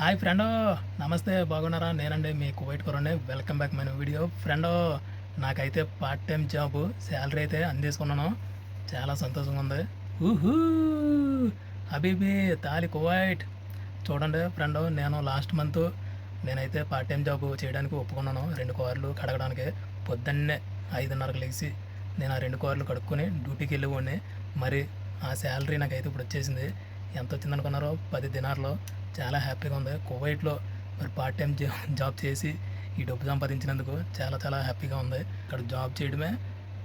Hi friend నమస్తే బాగున్నారా? నేనండి మీ కువైట్ కొరండి వెల్కమ్ బ్యాక్ మన వీడియో. ఫ్రెండ్ నాకైతే పార్ట్ టైం జాబ్ శాలరీ అయితే అందేసుకున్నాను. చాలా సంతోషంగా ఉంది. ఊహూ! హబీబీ తాలి కువైట్. చూడండి ఫ్రెండ్ నేను లాస్ట్ మంత్ నేనైతే పార్ట్ టైం జాబ్ చేయడానికి ఒప్పుకున్నాను. రెండు కార్లు కడగడానికి. పొద్దున్నే ఐదున్నరకు లేచి నేను ఆ రెండు కార్లు కడుక్కొని డ్యూటీకి వెళ్ళిపోండి మరి ఆ శాలరీ నాకైతే ఇప్పుడు వచ్చేసింది. ఎంత వచ్చింది అనుకున్నారో పది దినార్లో. చాలా హ్యాపీగా ఉంది. కువైట్లో మరి పార్ట్ టైం జాబ్ చేసి ఈ డబ్బు సంపాదించినందుకు చాలా చాలా హ్యాపీగా ఉంది. ఇక్కడ జాబ్ చేయడమే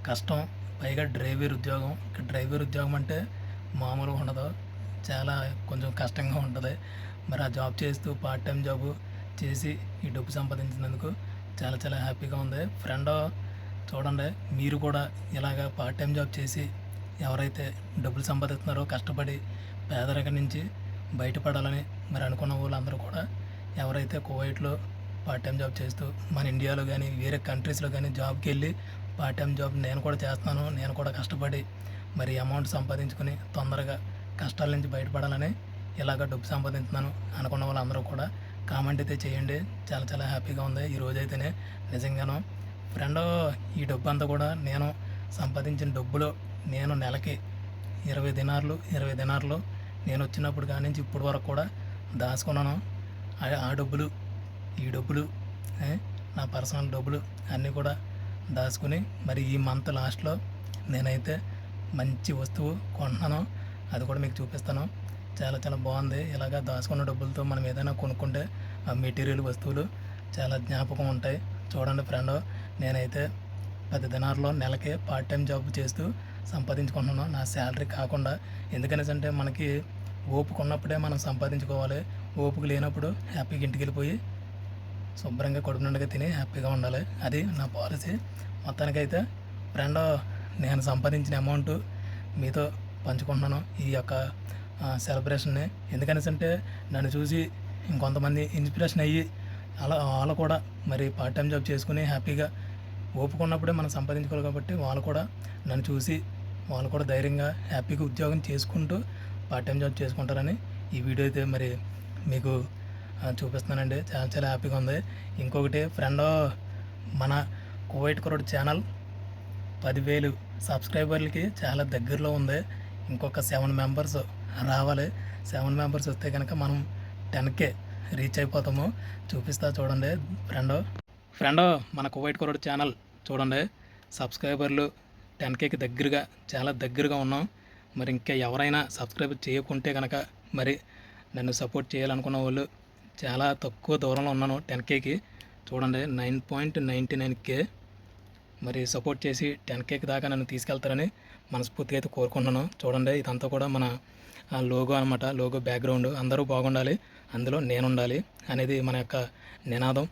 కష్టం. పైగా డ్రైవర్ ఉద్యోగం. ఇక్కడ డ్రైవర్ ఉద్యోగం అంటే మామూలుగా ఉండదు. చాలా కొంచెం కష్టంగా ఉంటుంది. మరి ఆ జాబ్ చేస్తూ పార్ట్ టైం జాబ్ చేసి ఈ డబ్బు సంపాదించినందుకు చాలా చాలా హ్యాపీగా ఉంది. ఫ్రెండ్ చూడండి మీరు కూడా ఇలాగ పార్ట్ టైం జాబ్ చేసి ఎవరైతే డబ్బులు సంపాదిస్తున్నారో కష్టపడి పేదరికం నుంచి బయటపడాలని మరి అనుకున్న వాళ్ళందరూ కూడా ఎవరైతే కువైట్లో పార్ట్ టైం జాబ్ చేస్తూ మన ఇండియాలో కానీ వేరే కంట్రీస్లో కానీ జాబ్కి వెళ్ళి పార్ట్ టైం జాబ్ నేను కూడా చేస్తున్నాను నేను కూడా కష్టపడి మరి అమౌంట్ సంపాదించుకుని తొందరగా కష్టాల నుంచి బయటపడాలని ఇలాగ డబ్బు సంపాదించుతున్నాను అనుకున్న వాళ్ళందరూ కూడా కామెంట్ అయితే చేయండి. చాలా చాలా హ్యాపీగా ఉంది. ఈ రోజైతేనే నిజంగాను ఫ్రెండ్ ఈ డబ్బు అంతా కూడా నేను సంపాదించిన డబ్బులో నేను నెలకి ఇరవై దినార్లు ఇరవై దినార్లు నేను వచ్చినప్పుడు కాడి నుంచి ఇప్పటి వరకు కూడా దాచుకున్నాను. ఆ- డబ్బులు ఈ డబ్బులు నా పర్సనల్ డబ్బులు అన్నీ కూడా దాచుకుని మరి ఈ మంత్ లాస్ట్లో నేనైతే మంచి వస్తువు కొంటున్నాను. అది కూడా మీకు చూపిస్తాను. చాలా చాలా బాగుంది. ఇలాగ దాచుకున్న డబ్బులతో మనం ఏదైనా కొనుక్కుంటే ఆ మెటీరియల్ వస్తువులు చాలా జ్ఞాపకం ఉంటాయి. చూడండి ఫ్రెండ్ నేనైతే పది దినాల్లో నెలకి పార్ట్ టైం జాబ్ చేస్తూ సంపాదించుకుంటున్నాను నా శాలరీ కాకుండా ఎందుకనేసి అంటే మనకి ఓపిక ఉన్నప్పుడే మనం సంపాదించుకోవాలి. ఓపిక లేనప్పుడు హ్యాపీగా ఇంటికి వెళ్ళిపోయి శుభ్రంగా కడుపు నిండుగా తిని హ్యాపీగా ఉండాలి. అది నా పాలసీ. మొత్తానికైతే ఫ్రెండ్ నేను సంపాదించిన అమౌంట్ మీతో పంచుకుంటున్నాను ఈ యొక్క సెలబ్రేషన్ని. ఎందుకనేసి అంటే నన్ను చూసి ఇంకొంతమంది ఇన్స్పిరేషన్ అయ్యి అలా వాళ్ళు కూడా మరి పార్ట్ టైం జాబ్ చేసుకుని హ్యాపీగా ఓపుకున్నప్పుడే మనం సంపాదించుకోవాలి కాబట్టి వాళ్ళు కూడా నన్ను చూసి వాళ్ళు కూడా ధైర్యంగా హ్యాపీగా ఉద్యోగం చేసుకుంటూ పార్ట్ టైం జాబ్ చేసుకుంటారని ఈ వీడియో అయితే మరి మీకు చూపిస్తున్నానండి. చాలా చాలా హ్యాపీగా ఉంది. ఇంకొకటి ఫ్రెండ్ మన కువైట్ కురోడ్ ఛానల్ పదివేలు సబ్స్క్రైబర్లకి చాలా దగ్గరలో ఉంది. ఇంకొక సెవెన్ మెంబర్స్ రావాలి. సెవెన్ మెంబర్స్ వస్తే కనుక మనం టెన్కే రీచ్ అయిపోతాము. చూపిస్తా చూడండి ఫ్రెండ్ ఫ్రెండ్ మన కువైట్ కొరడు ఛానల్ చూడండి. సబ్స్క్రైబర్లు టెన్ కేకి దగ్గరగా చాలా దగ్గరగా ఉన్నాం. మరి ఇంకా ఎవరైనా సబ్స్క్రైబ్ చేయకుంటే కనుక మరి నన్ను సపోర్ట్ చేయాలనుకున్న వాళ్ళు చాలా తక్కువ దూరంలో ఉన్నాను టెన్ కేకి చూడండి nine point ninety nine K. మరి సపోర్ట్ చేసి టెన్ కేకి దాకా నన్ను తీసుకెళ్తారని మనస్ఫూర్తిగా అయితే కోరుకుంటున్నాను. చూడండి ఇదంతా కూడా మన లోగో అనమాట లోగో బ్యాక్గ్రౌండ్. అందరూ బాగుండాలి అందులో నేను ఉండాలి అనేది మన యొక్క నినాదం.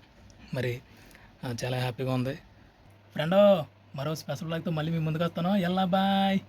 మరి చాలా హ్యాపీగా ఉంది. ఫ్రెండో మరో స్పెషల్ బ్లాగ్తో మళ్ళీ మీ ముందుకు వస్తాను. ఎల్లా బాయ్.